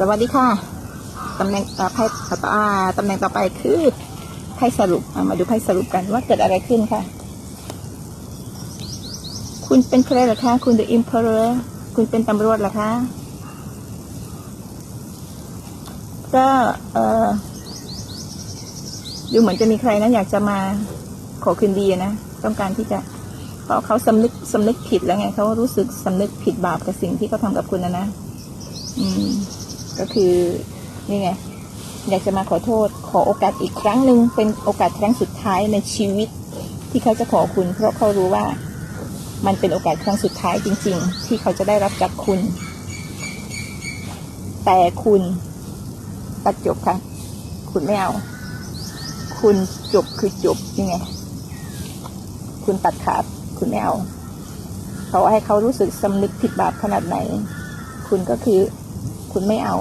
สวัสดีค่ะ ตำแหน่งต่อไพ่ตาตำแหน่งต่อไปคือไพ่สรุป มาดูไพ่สรุปกันว่าเกิดอะไรขึ้นค่ะ คุณเป็นใครหรอคะ คุณ The Emperor คุณเป็นตำรวจหรอคะ ก็เออดูเหมือนจะมีใครนะอยากจะมาขอคืนดีนะ ต้องการที่จะเพราะเขาสำนึกสำนึกผิดแล้วไงเขารู้สึกสำนึกผิดบาปกับสิ่งที่เขาทำกับคุณนะนะ อืม ก็คือนี่ไงอยากจะมาขอโทษขอโอกาสอีกครั้งหนึ่งเป็นโอกาสครั้งสุดท้ายในชีวิต ที่เขาจะขอคุณ เพราะเขารู้ว่ามันเป็นโอกาสครั้งสุดท้ายจริง ๆ ที่เขาจะได้รับจากคุณ แต่คุณตัดจบค่ะ คุณไม่เอา คุณจบคือจบยังไง คุณตัดขาดคุณไม่เอาเขาให้เขารู้สึกสำนึกผิดบาปขนาดไหน คุณก็คือ คุณไม่เอา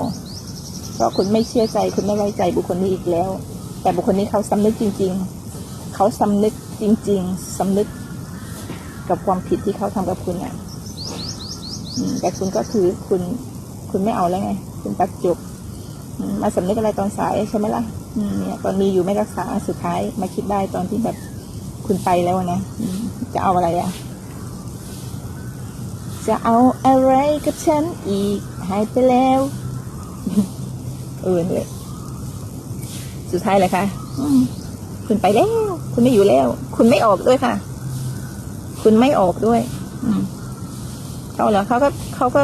เพราะคุณไม่เชื่อใจคุณไม่ไว้ใจบุคคลนี้อีกแล้ว แต่บุคคลนี้เขาสำนึกจริง ๆ เขาสำนึกจริง ๆสำนึกกับความผิดที่เขาทำกับคุณอะแต่คุณก็คือคุณคุณไม่เอาแล้วไง คุณตัดจบ มาสำนึกอะไรตอนสายใช่ไหมล่ะเนี่ยตอนมีอยู่ไม่รักษาสุดท้ายมาคิดได้ตอนที่แบบคุณไปแล้วนะจะเอาอะไรอะ จะเอาอะไรกับฉันอีก หายไปแล้ว เออเนี่ยสุดท้ายเลยค่ะอืมคุณไปแล้ว คุณไม่อยู่แล้ว คุณไม่ออกด้วยค่ะ คุณไม่ออกด้วยอืมเขาเหรอเขาก็เขาก็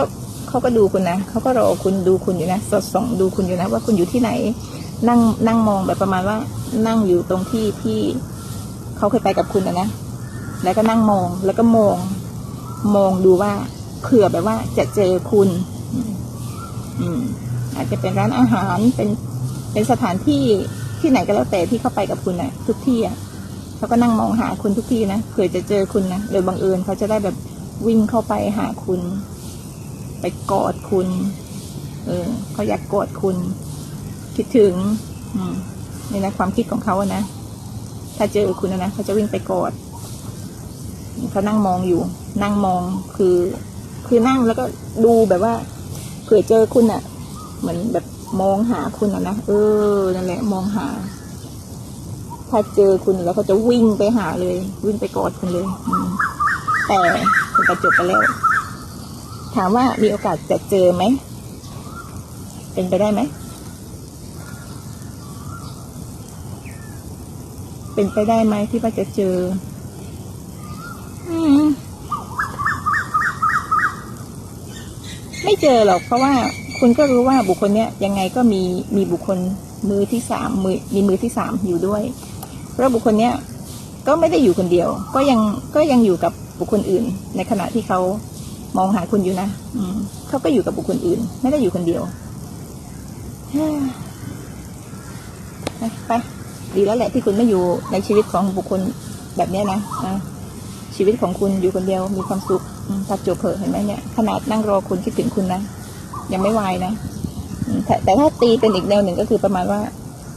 เขาก็ดูคุณนะเขาก็รอคุณดูคุณอยู่นะสดส่องดูคุณอยู่นะว่าคุณอยู่ที่ไหน นั่งนั่งมองแบบประมาณว่า นั่งอยู่ตรงที่ที่เขาเคยไปกับคุณนะนะแล้วก็นั่งมองแล้วก็มอง มองดูว่าเผื่อแบบว่าจะเจอคุณอืมอาจจะเป็นร้านอาหารเป็นเป็นสถานที่ที่ไหนก็แล้วแต่ที่เข้าไปกับคุณนะทุกที่อะเขาก็นั่งมองหาคุณทุกที่นะเผื่อจะเจอคุณนะโดยบังเอิญเขาจะได้แบบวิ่งเข้าไปหาคุณ ไปกอดคุณ เออเขาอยากกอดคุณ คิดถึง อืมนี่นะความคิดของเขาอะนะถ้าเจอคุณนะเขาจะวิ่งไปกอดเขานั่งมองอยู่ นั่งมองคือ คือนั่งแล้วก็ดูแบบว่าเผื่อเจอคุณอะเหมือนแบบมองหาคุณอะนะเออนั่นแหละ มองหา ถ้าเจอคุณแล้วเขาจะวิ่งไปหาเลย วิ่งไปกอดคุณเลยแต่คุณประจบไปแล้ว ถามว่ามีโอกาสจะเจอไหมเป็นไปได้ไหมเป็นไปได้ไหมที่ว่าจะเจอ อืม ไม่เจอหรอกเพราะว่าคุณก็รู้ว่าบุคคลเนี้ยยังไงก็มีมีบุคคลมือที่สามมือมีมือที่สามอยู่ด้วย เพราะบุคคลเนี้ยก็ไม่ได้อยู่คนเดียว ก็ยังก็ยังอยู่กับบุคคลอื่น ในขณะที่เขามองหาคุณอยู่นะอืมเขาก็อยู่กับบุคคลอื่น ไม่ได้อยู่คนเดียวไปดีแล้วแหละที่คุณไม่อยู่ในชีวิตของบุคคลแบบนี้นะะชีวิตของคุณอยู่คนเดียวมีความสุข ตัดจบเผอเห็นไหมเนี่ย ขนาดนั่งรอคุณคิดถึงคุณนะ ยังไม่วายนะแต่แต่ถ้าตีเป็นอีกแนวหนึ่งก็คือประมาณว่า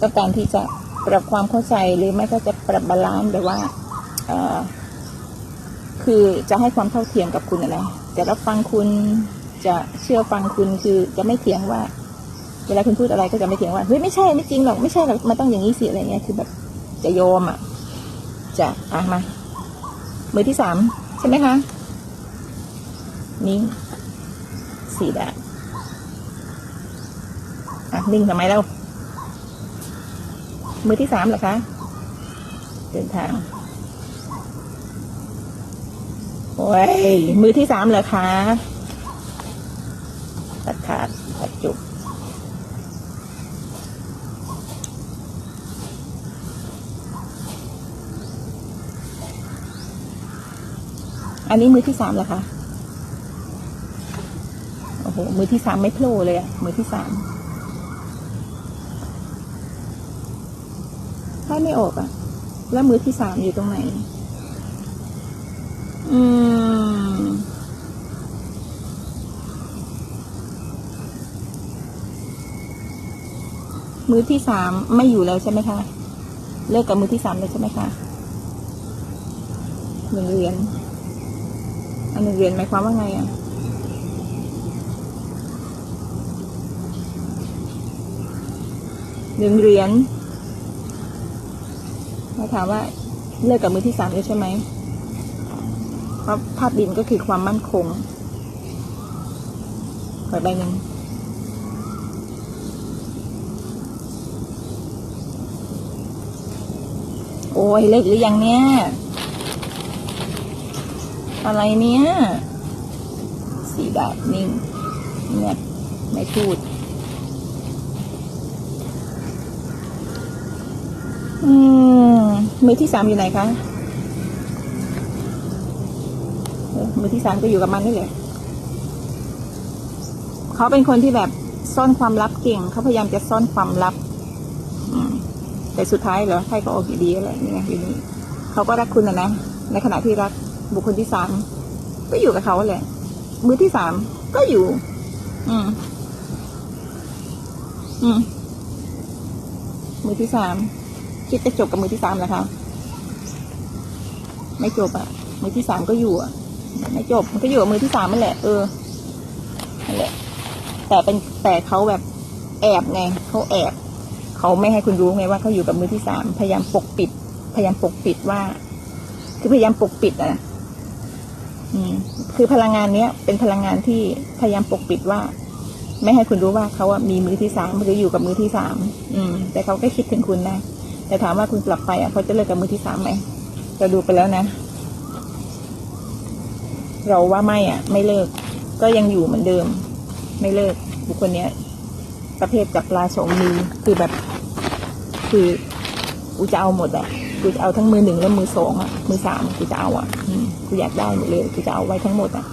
ต้องการที่จะปรับความเข้าใจหรือไม่ก็จะปรับบาลานซ์แบบว่าคือจะให้ความเท่าเทียมกับคุณนะจะรับฟังคุณจะเชื่อฟังคุณคือจะไม่เถียงว่า เวลาคุณพูดอะไรก็จะไม่เถียงว่าเฮ้ยไม่ใช่ไม่จริงหรอกไม่ใช่หรอกมันต้องอย่างนี้สิอะไรเงี้ยคือแบบจะโยมอะจะอะมามือที่สามใช่ไหมคะ นิ่งสีแดงอะนิ่งทำไมเล่ามือที่สามเหรอคะ เดินทางโอ้ยมือที่สามเหรอคะตัดขาดตัดจุกอันนี้มือที่สามเหรอคะ โหมือที่สามไม่โผล่เลยอะมือที่สามถ้าไม่ออกอะแล้วมือที่สามอยู่ตรงไหน อืม มือที่สามไม่อยู่แล้วใช่ไหมคะ เลิกกับมือที่สามเลยใช่ไหมคะหนึ่งเหรียญอันหนึ่งเหรียญหมายความว่าไงอะ หนึ่งเหรียญมาถามว่าเลิกกับมือที่สามแล้วใช่ไหมเพราะภาพดินก็คือความมั่นคงขอใบหนึ่งโอ้ยเลิกหรือยังเนี่ย อะไรเนี่ย สีดาบนิ่งเงียบไม่พูด อืมมือที่สามอยู่ไหนคะมือที่สามก็อยู่กับมันนี่แหละเขาเป็นคนที่แบบซ่อนความลับเก่ง เขาพยายามจะซ่อนความลับแต่สุดท้ายเหรอไพ่ก็ออกอยู่ดีอะไรนี่ไงอยู่นี่เขาก็รักคุณนะนะในขณะที่รักบุคคลที่สามก็อยู่กับเขาแหละ มือที่สามก็อยู่ อืม อืม มือที่สาม คิดจะจบกับมือที่สามแล้วคะไม่จบอะมือที่สามก็อยู่อะไม่จบ มันก็อยู่กับมือที่สามนั่นแหละ เออนั่นแหละ แต่เป็นแต่เขาแบบแอบไงเขาแอบ เขาไม่ให้คุณรู้ไงว่าเขาอยู่กับมือที่สามพยายามปกปิด พยายามปกปิดว่า คือพยายามปกปิดอะนะอืมคือพลังงานเนี้ยเป็นพลังงานที่พยายามปกปิดว่า ไม่ให้คุณรู้ว่าเขาอะมีมือที่สามหรืออยู่กับมือที่สามอืมแต่เขาก็คิดถึงคุณนะ แต่ถามว่าคุณกลับไปอะเขาจะเลิกกับมือที่สามไหมเราดูไปแล้วนะ เราว่าไม่อะ ไม่เลิก ก็ยังอยู่เหมือนเดิม ไม่เลิก บุคคลเนี้ย ประเภทจับปลาสองมือคือแบบ คือกูจะเอาหมดอะกูจะเอาทั้งมือหนึ่งและมือสองอะ มือสามกูจะเอาอะกูอยากได้หมดเลยกูจะเอาไว้ทั้งหมดอะ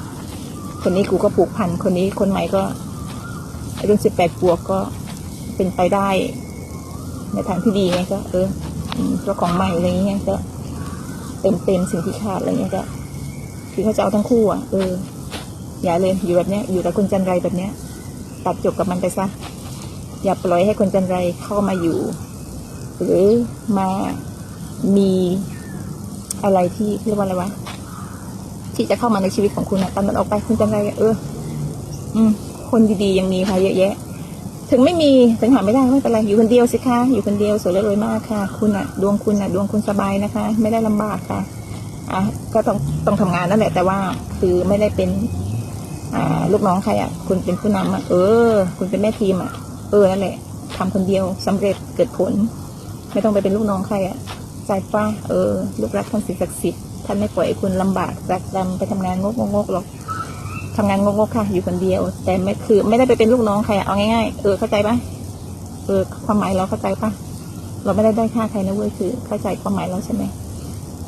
คนนี้กูก็ผูกพันคนนี้คนใหม่ก็เรื่องสิบแปดบวกก็เป็นไปได้ ในทางที่ดีไงก็เออเจ้าของใหม่อะไรเงี้ยก็เต็มเต็มสิ่งที่ขาดอะไรเงี้ยก็คือเขาจะเอาทั้งคู่อะเอออย่าเลยอยู่แบบเนี้ยอยู่กับคนจันไรแบบเนี้ย ตัดจบกับมันไปซะอย่าปล่อยให้คนจันไรเข้ามาอยู่ หรือมามีอะไรที่เรียกว่าอะไรวะที่จะเข้ามาในชีวิตของคุณอะตัดมันออกไปคุณจันไรเออ อืมคนดีๆยังมีค่ะเยอะแยะ ถึงไม่มีถึงหาไม่ได้ไม่เป็นไรอยู่คนเดียวสิคะอยู่คนเดียวสวยและรวยมากค่ะ คุณอะดวงคุณอะดวงคุณสบายนะคะ ไม่ได้ลำบากค่ะอะก็ต้องต้องทำงานนั่นแหละ แต่ว่าคือไม่ได้เป็นอ่าลูกน้องใครอะคุณเป็นผู้นำอะเออ คุณเป็นแม่ทีมอะเออนั่นแหละทำคนเดียวสำเร็จเกิดผล ไม่ต้องไปเป็นลูกน้องใครอะใจฟ้าเออ ลูกรักท่านสิศักดิ์สิทธิ์ท่านไม่ปล่อยคุณลำบากจากดำไปทำงานงกงกหรอก ทำงานงกๆค่ะ อยู่คนเดียว แต่ไม่คือ ไม่ได้ไปเป็นลูกน้องใครเอาง่ายๆเออเข้าใจปะเออความหมายเราเข้าใจปะเราไม่ได้ได้ค่าใครนะเว้ยคือ เข้าใจความหมายเราใช่ไหม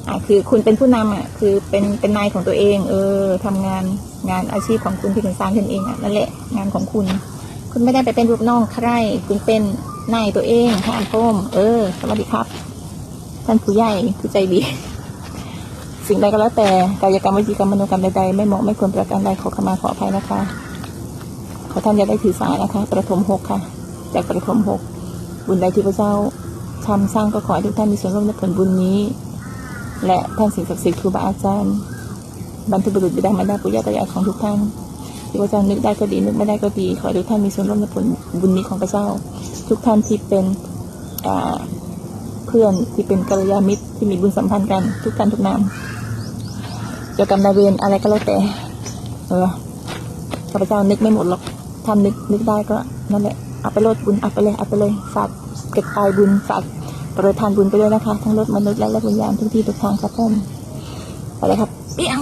อ่าคือคุณเป็นผู้นำอะ คือเป็นเป็นนายของตัวเอง เออทำงานงานอาชีพของคุณที่คุณสร้างขึ้นเองอะนั่นแหละงานของคุณ คุณไม่ได้ไปเป็นลูกน้องใคร คุณเป็นนายตัวเองท่านพ่มเออสวัสดีครับ ท่านผู้ใหญ่ผู้ใจดี สิ่งใดก็แล้วแต่กายกรรมวิจีกรรมมโนกรรมใดๆไม่เหมาะไม่ควรประการใดขอขมาขออภัยนะคะ ขอท่านอย่าได้ถือสานะคะ ประถมหกค่ะ จากประถมหกบุญใดที่พระเจ้าทำสร้างก็ขอให้ทุกท่านมีส่วนร่วมในผลบุญนี้ และท่านสิ่งศักดิ์สิทธิ์ครูบาอาจารย์บรรพบุรุษบิดามารดาปุย่าตายายของทุกท่านที่พระเจ้านึกได้ก็ดีนึกไม่ได้ก็ดี ขอให้ทุกท่านมีส่วนร่วมในผลบุญนี้ของพระเจ้า ทุกท่านที่เป็นเพื่อนที่เป็นกัลยาณมิตรที่มีบุญสัมพันธ์กันทุกท่านทุกนาม เกี่ยวกับนายเวรอะไรก็แล้วแต่ เออข้าพเจ้านึกไม่หมดหรอกท่านนึกนึกได้ก็นั่นแหละเอาไปโลดบุญเอาไปเลยเอาไปเลยฝากเก็บตายบุญฝากโปรยทานบุญไปด้วยนะคะ ทั้งรถมนุษย์และและวิญญาณทุกที่ทุกทางครับท่านไปเลยครับเปี้ยง